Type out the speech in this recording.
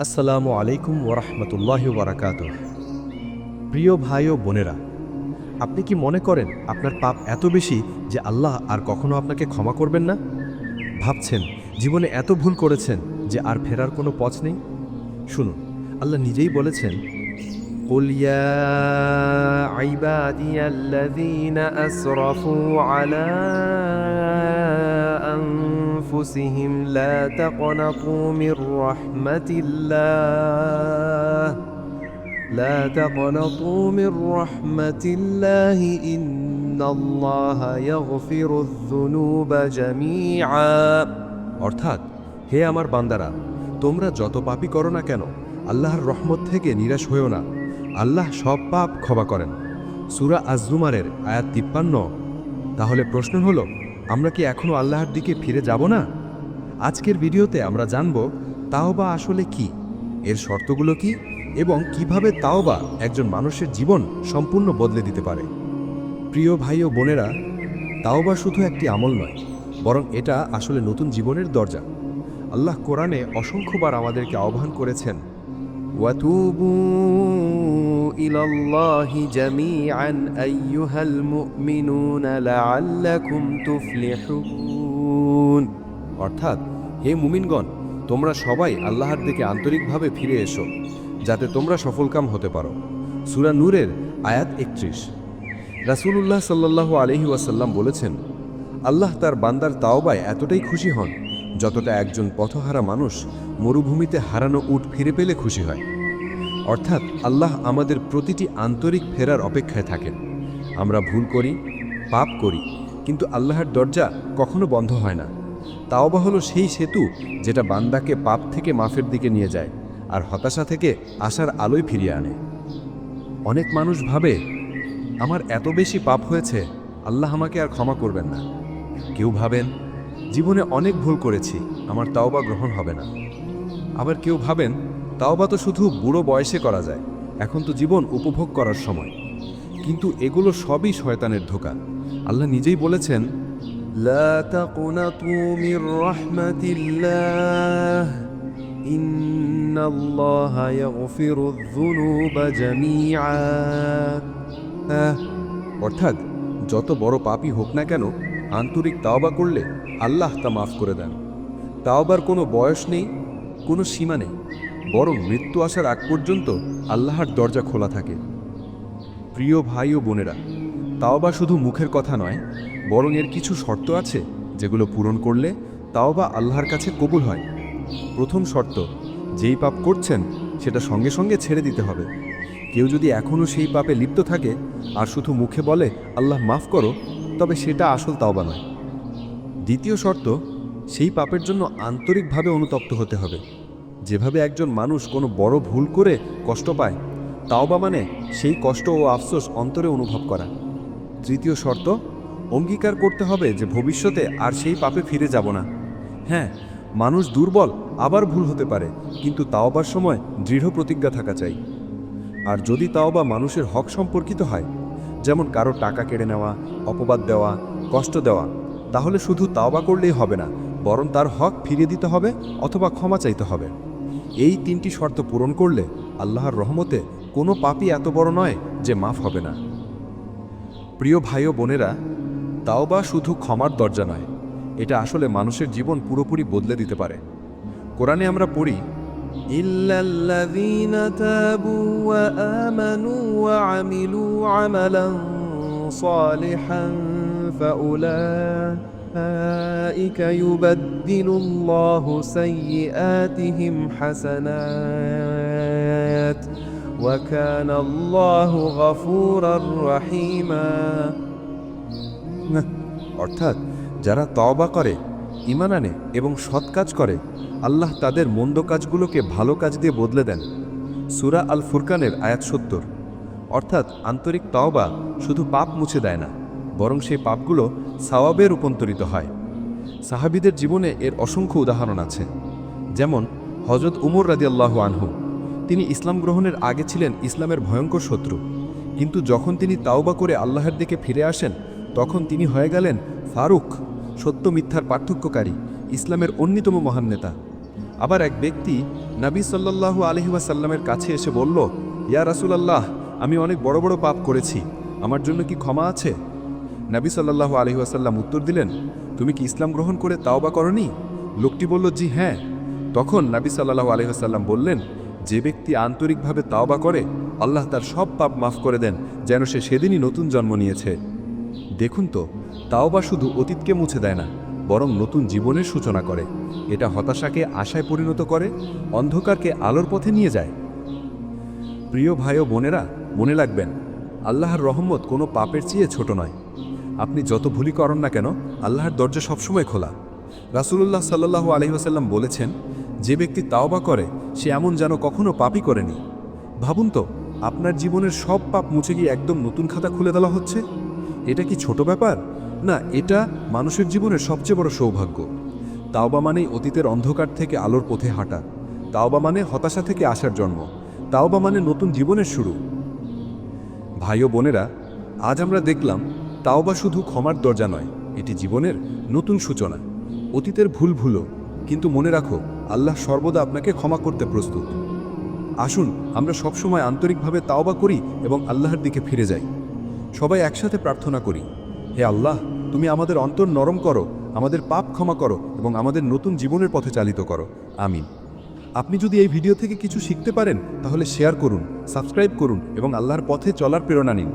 আসসালামু আলাইকুম ওরহমতুল্লাহ বারাকাত প্রিয় ভাই ও বোনেরা আপনি কি মনে করেন আপনার পাপ এত বেশি যে আল্লাহ আর কখনো আপনাকে ক্ষমা করবেন না ভাবছেন জীবনে এত ভুল করেছেন যে আর ফেরার কোনো পথ নেই শুনুন আল্লাহ নিজেই বলেছেন قل يا عبادي الذين أسرفوا على أنفسهم لا تقنطوا من رحمة الله لا تقنطوا من رحمة الله إن الله يغفر الذنوب جميعا অর্থাৎ হে আমার বান্দারা তোমরা যত পাপই করো না কেন আল্লাহর রহমত থেকে নিরাশ হয়েও না আল্লাহ সব পাপ ক্ষমা করেন সুরা আজজুমারের আয়াত তিপ্পান্ন তাহলে প্রশ্ন হলো আমরা কি এখনও আল্লাহর দিকে ফিরে যাব না আজকের ভিডিওতে আমরা জানব তাওবা আসলে কি, এর শর্তগুলো কি এবং কীভাবে তাওবা একজন মানুষের জীবন সম্পূর্ণ বদলে দিতে পারে। প্রিয় ভাই ও বোনেরা, তাওবা শুধু একটি আমল নয়, বরং এটা আসলে নতুন জীবনের দরজা। আল্লাহ কোরআনে অসংখ্যবার আমাদেরকে আহ্বান করেছেন, ওয়াতুবু অর্থাৎ হে মুমিনগণ, তোমরা সবাই আল্লাহর দিকে আন্তরিকভাবে ফিরে এসো, যাতে তোমরা সফলকাম হতে পারো। সূরা নূরের আয়াত একত্রিশ। রাসূলুল্লাহ সাল্লাল্লাহু আলহি ওয়াসাল্লাম বলেছেন, আল্লাহ তার বান্দার তাওবায় এতটাই খুশি হন, যতটা একজন পথহারা মানুষ মরুভূমিতে হারানো উট ফিরে পেলে খুশি হয়। অর্থাৎ আল্লাহ আমাদের প্রতিটি আন্তরিক ফেরার অপেক্ষায় থাকেন। আমরা ভুল করি, পাপ করি, কিন্তু আল্লাহর দরজা কখনো বন্ধ হয় না। তাওবা হলো সেই সেতু যেটা বান্দাকে পাপ থেকে মাফের দিকে নিয়ে যায় আর হতাশা থেকে আশার আলোয় ফিরিয়ে আনে। অনেক মানুষ ভাবে, আমার এত বেশি পাপ হয়েছে, আল্লাহ আমাকে আর ক্ষমা করবেন না। কেউ ভাবেন, জীবনে অনেক ভুল করেছি, আমার তাওবা গ্রহণ হবে না। আবার কেউ ভাবেন তাওবা তো শুধু বুড়ো বয়সে করা যায়, এখন তো জীবন উপভোগ করার সময়। কিন্তু এগুলো সবই শয়তানের ধোকা। আল্লাহ নিজেই বলেছেন لا تقنطوا من رحمة الله إن الله يغفر الذنوب جميعا আহ, অর্থাৎ যত বড় পাপই হোক না কেন আন্তরিক তাওবা করলে আল্লাহ তা মাফ করে দেন তাওবার কোনো বয়স নেই কোনো সীমা নেই বরং মৃত্যু আসার আগ পর্যন্ত আল্লাহর দরজা খোলা থাকে প্রিয় ভাই ও বোনেরা তাওবা শুধু মুখের কথা নয়, বরং এর কিছু শর্ত আছে যেগুলো পূরণ করলে তাও বা আল্লাহর কাছে কবুল হয়। প্রথম শর্ত, যেই পাপ করছেন সেটা সঙ্গে সঙ্গে ছেড়ে দিতে হবে। কেউ যদি এখনও সেই পাপে লিপ্ত থাকে আর শুধু মুখে বলে, আল্লাহ মাফ করো, তবে সেটা আসল তাওবা নয়। দ্বিতীয় শর্ত, সেই পাপের জন্য আন্তরিকভাবে অনুতপ্ত হতে হবে। যেভাবে একজন মানুষ কোনো বড় ভুল করে কষ্ট পায় তাওবা মানে সেই কষ্ট ও আফসোস অন্তরে অনুভব করা। তৃতীয় শর্ত, অঙ্গীকার করতে হবে যে ভবিষ্যতে আর সেই পাপে ফিরে যাব না। হ্যাঁ মানুষ দুর্বল, আবার ভুল হতে পারে, কিন্তু তাওবার সময় দৃঢ় প্রতিজ্ঞা থাকা চাই। আর যদি তাওবা মানুষের হক সম্পর্কিত হয়, যেমন কারও টাকা কেড়ে নেওয়া, অপবাদ দেওয়া, কষ্ট দেওয়া, তাহলে শুধু তাওবা করলেই হবে না, বরং তার হক ফিরিয়ে দিতে হবে অথবা ক্ষমা চাইতে হবে। এই তিনটি শর্ত পূরণ করলে আল্লাহর রহমতে কোনো পাপই এত বড় নয় যে মাফ হবে না। প্রিয় ভাই ও বোনেরা, তাও বা শুধু ক্ষমার দরজা নয়, এটা আসলে মানুষের জীবন পুরোপুরি বদলে দিতে পারে। কোরআনে আমরা পড়ি, ইল্লাল্লাযীনা الذين تابوا وآمنوا وعملوا عملا صالحا فأولئك يبدل الله سيئاتهم حسنات وكان الله غفورا رحيما অর্থাৎ যারা তওবা করে ইমান আনে এবং সৎ কাজ করে আল্লাহ তাদের মন্দ কাজগুলোকে ভালো কাজ দিয়ে বদলে দেন সুরা আল ফুরকানের আয়াত সত্তর অর্থাৎ আন্তরিক তওবা শুধু পাপ মুছে দেয় না বরং সেই পাপগুলো সাওয়াবে রূপান্তরিত হয় সাহাবিদের জীবনে এর অসংখ্য উদাহরণ আছে যেমন হজরত উমর রাদিয়াল্লাহু আনহু তিনি ইসলাম গ্রহণের আগে ছিলেন ইসলামের ভয়ঙ্কর শত্রু। কিন্তু যখন তিনি তাওবা করে আল্লাহর দিকে ফিরে আসেন, তখন তিনি হয়ে গেলেন ফারুক, সত্য মিথ্যার পার্থক্যকারী, ইসলামের অন্যতম মহান নেতা। আবার এক ব্যক্তি নাবী সাল্লাল্লাহু আলহি ওয়াসাল্লামের কাছে এসে বলল, ইয়া রাসূলুল্লাহ, আমি অনেক বড় বড় পাপ করেছি, আমার জন্য কি ক্ষমা আছে? নাবী সাল্লাল্লাহু আলহি ওয়াসাল্লাম উত্তর দিলেন, তুমি কি ইসলাম গ্রহণ করে তাওবা করনি? লোকটি বলল, জি হ্যাঁ। তখন নাবী সাল্লাল্লাহু আলহি ওয়াসাল্লাম বললেন যে ব্যক্তি আন্তরিকভাবে তাওবা করে, আল্লাহ তার সব পাপ মাফ করে দেন, যেন সে সেদিনই নতুন জন্ম নিয়েছে। দেখুন তো, তাওবা শুধু অতীতকে মুছে দেয় না, বরং নতুন জীবনের সূচনা করে। এটা হতাশাকে আশায় পরিণত করে, অন্ধকারকে আলোর পথে নিয়ে যায়। প্রিয় ভাই ও বোনেরা, মনে রাখবেন, আল্লাহর রহমত কোনো পাপের চেয়ে ছোট নয়। আপনি যত ভুলই করেন না কেন, আল্লাহর দরজা সবসময় খোলা। রাসূলুল্লাহ সাল্লাল্লাহু আলহি ওয়াসাল্লাম বলেছেন যে ব্যক্তি তাওবা করে, সে এমন যেন কখনো পাপই করেনি। ভাবুন তো, আপনার জীবনের সব পাপ মুছে গিয়ে একদম নতুন খাতা খুলে দেওয়া হচ্ছে? এটা কি ছোট ব্যাপার? না, এটা মানুষের জীবনের সবচেয়ে বড় সৌভাগ্য। তাওবা মানেই অতীতের অন্ধকার থেকে আলোর পথে হাঁটা। তাওবা মানে হতাশা থেকে আসার জন্ম। তাওবা মানে নতুন জীবনের শুরু। ভাই ও বোনেরা, আজ আমরা দেখলাম, তাওবা শুধু ক্ষমার দরজা নয়, এটি জীবনের নতুন সূচনা। অতীতের ভুল ভুলো, কিন্তু মনে রাখো আল্লাহ সর্বদা আপনাকে ক্ষমা করতে প্রস্তুত। আসুন, আমরা সবসময় আন্তরিকভাবে তাওবা করি এবং আল্লাহর দিকে ফিরে যাই। সবাই একসাথে প্রার্থনা করি, হে আল্লাহ, তুমি আমাদের অন্তর নরম করো, আমাদের পাপ ক্ষমা করো এবং আমাদের নতুন জীবনের পথে চালিত করো। আমিন। আপনি যদি এই ভিডিও থেকে কিছু শিখতে পারেন, তাহলে শেয়ার করুন, সাবস্ক্রাইব করুন এবং আল্লাহর পথে চলার প্রেরণা নিন।